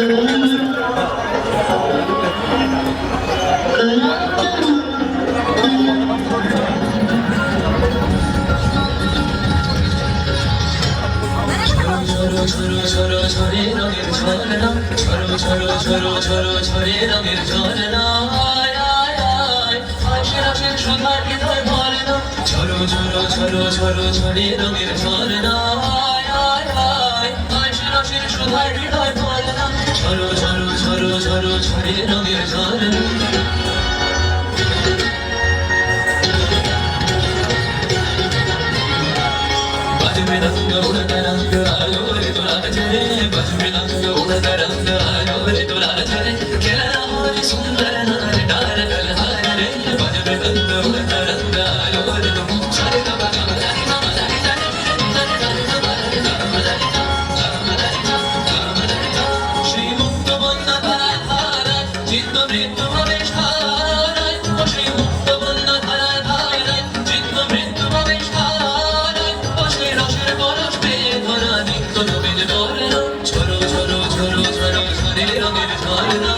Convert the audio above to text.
ঝরো ঝরো ঝরো রঙের ঝরনা আয় আয় আয় আয় সুধার হৃদয় ঝরো ঝরো ঝরো ঝরো ঝরে রঙের ঝরনা বাজবে রঙ্গ উড়তা রঙ্গ আলো রে তোরা ঝরে বাজবে রঙ্গ উড়তা রঙ্গ আলো রে তোরা ঝরে খেলা হরে সুন্দর নার ডার কলহার রে বাজবে রঙ্গ উড়তা রঙ্গ আলো Hallelujah.